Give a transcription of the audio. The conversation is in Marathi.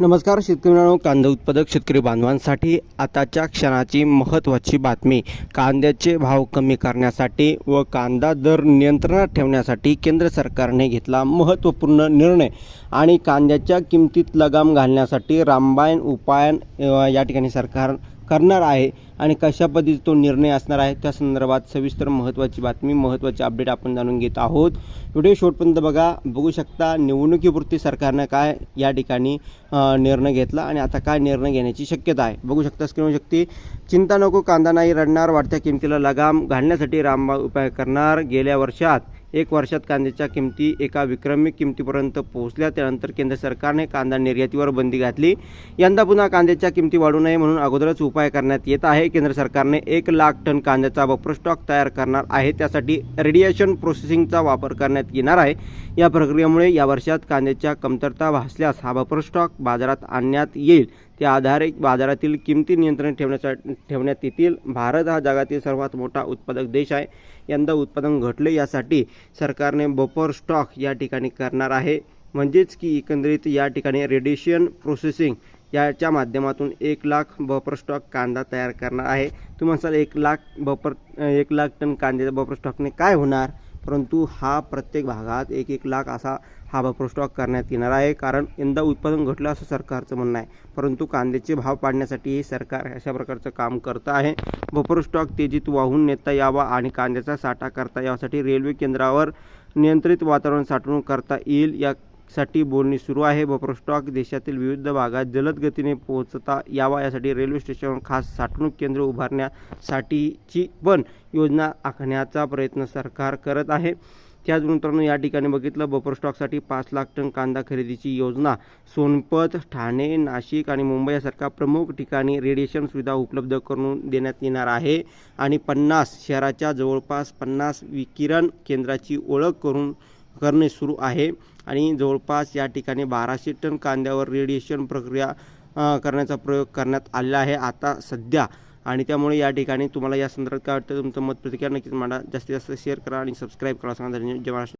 नमस्कार शेतकरी मित्रांनो कांदा उत्पादक शेतकरी बांधवांसाठी आताच्या क्षणाची महत्त्वाची बातमी. कांद्याचे भाव कमी करण्यासाठी व कांदा दर नियंत्रणात ठेवण्यासाठी केंद्र सरकारने घेतला महत्त्वपूर्ण निर्णय आणि कांद्याच्या किमतीत लगाम घालण्यासाठी रामबायन उपायन या ठिकाणी सरकार करणार आहे आणि कशा पद्धतीचा तो निर्णय असणार आहे त्या संदर्भात सविस्तर महत्त्वाची बातमी महत्त्वाची अपडेट आपण जाणून घेत आहोत. व्हिडिओ शेवटपर्यंत बघा. बघू शकता निवडणुकीपुरती सरकारनं काय या ठिकाणी निर्णय घेतला आणि आता काय निर्णय घेण्याची शक्यता आहे? बघू शकता स्क्रीन शक्ती चिंता नको कांदा नाही रडणार वाढत्या किमतीला लगाम घालण्यासाठी रामबाग उपाय करणार गेल्या वर्षात. एक वर्षात कांद्याच्या किमती एका विक्रमी किमतीपर्यंत पोहोचल्या. त्यानंतर केंद्र सरकारने कांदा निर्यातीवर बंदी घातली. यंदा पुन्हा कांद्याच्या किमती वाढू नये म्हणून अगोदरच उपाय करण्यात येत आहे. केंद्र सरकारने एक लाख टन कांद्याचा बफर स्टॉक तयार करणार आहे. त्यासाठी रेडिएशन प्रोसेसिंगचा वापर करण्यात येणार आहे. या प्रक्रियेमुळे या वर्षात कांद्याच्या कमतरता भासल्यास हा बफर स्टॉक बाजारात आणण्यात येईल. त्या आधारे बाजारातील किमती नियंत्रण ठेवण्याचा ठेवण्यात येतील. भारत हा जगातील सर्वात मोठा उत्पादक देश आहे. यंदा उत्पादन घटले यासाठी सरकारने बफर स्टॉक या ठिकाणी करणार आहे. म्हणजेच की एकंदरीत या ठिकाणी रेडिएशन प्रोसेसिंग याच्या माध्यमातून एक लाख बफर स्टॉक कांदा तयार करणार आहे. तुम्ही म्हणसाल एक लाख बफर एक लाख टन कांद्याच्या बफर स्टॉकने काय होणार? परंतु हा प्रत्येक भागात एक एक लाख असा हा बफर स्टॉक करण्यात येणार आहे. कारण यंदा उत्पादन घटलं असं सरकारचं म्हणणं आहे. परंतु कांद्याचे भाव पाडण्यासाठी सरकार अशा प्रकारचं काम करतं आहे. बफर स्टॉक तेजीत वाहून नेता यावा आणि कांद्याचा साठा करता यासाठी रेल्वे केंद्रावर नियंत्रित वातावरण साठवणूक करता येईल या साठी बोलणी सुरू आहे. बफर स्टॉक देशातील विविध भागात जलद गतीने पोहोचता यावा. यासाठी रेल्वे स्टेशनवर खास साठवणूक केंद्र उभारण्यासाठीची पण योजना आखण्याचा प्रयत्न सरकार करत आहे. त्याच मित्रांनो या ठिकाणी बघितलं बफर स्टॉकसाठी पाच लाख टन कांदा खरेदीची योजना सोनपत ठाणे नाशिक आणि मुंबई यासारख्या प्रमुख ठिकाणी रेडिएशन सुविधा उपलब्ध करून देण्यात येणार आहे. आणि पन्नास शहराच्या जवळपास पन्नास विकिरण केंद्राची ओळख करून करणे सुरू आहे. आणि जवळपास या ठिकाणी बाराशे टन कांद्यावर रेडिएशन प्रक्रिया करण्याचा प्रयोग करण्यात आलेला आहे. आता सध्या आणि त्यामुळे या ठिकाणी तुम्हाला या संदर्भात काय वाटतं तुमचं मत प्रतिक्रिया नक्कीच मांडा. जास्तीत जास्त शेअर करा आणि सबस्क्राईब करा. सांगा धन्यवाद जय महाराष्ट्र.